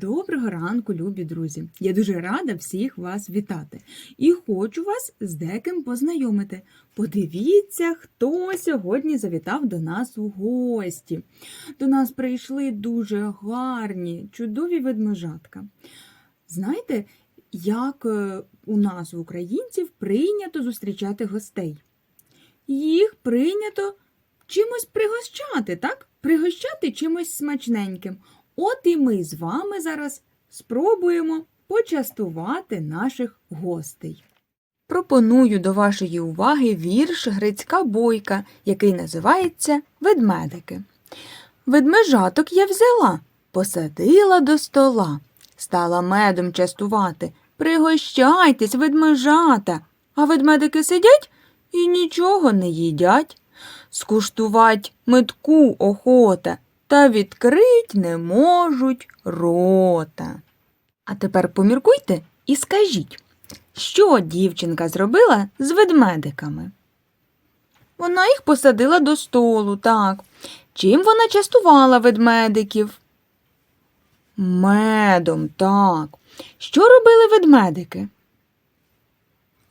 Доброго ранку, любі друзі! Я дуже рада всіх вас вітати і хочу вас з деким познайомити. Подивіться, хто сьогодні завітав до нас у гості. До нас прийшли дуже гарні, чудові ведмежатка. Знаєте, як е, у нас, у українців, прийнято зустрічати гостей? Їх прийнято чимось пригощати, так? Пригощати чимось смачненьким. От і ми з вами зараз спробуємо почастувати наших гостей. Пропоную до вашої уваги вірш Грицька Бойка, який називається Ведмедики. Ведмежаток я взяла, посадила до стола, стала медом частувати. Пригощайтесь, ведмежата, а ведмедики сидять і нічого не їдять. Скуштувать метку охота, та відкрить не можуть рота. А тепер поміркуйте і скажіть, що дівчинка зробила з ведмедиками? Вона їх посадила до столу, так. Чим вона частувала ведмедиків? Медом, так. Що робили ведмедики?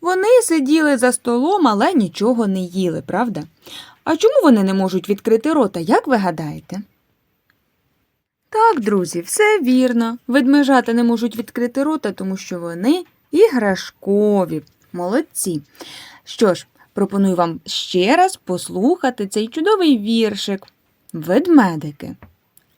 Вони сиділи за столом, але нічого не їли, правда? А чому вони не можуть відкрити рота, як ви гадаєте? Так, друзі, все вірно. Ведмежата не можуть відкрити рота, тому що вони іграшкові. Молодці. Що ж, пропоную вам ще раз послухати цей чудовий віршик. Ведмедики.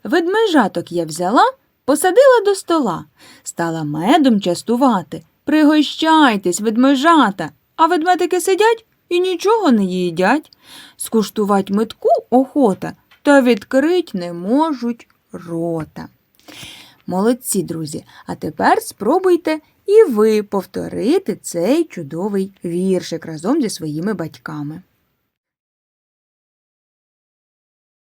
Ведмежаток я взяла, посадила до стола, стала медом частувати. Пригощайтесь, ведмежата, а ведмедики сидять і нічого не їдять. Скуштувать метку охота, та відкрить не можуть рота. Молодці, друзі. А тепер спробуйте і ви повторити цей чудовий віршик разом зі своїми батьками.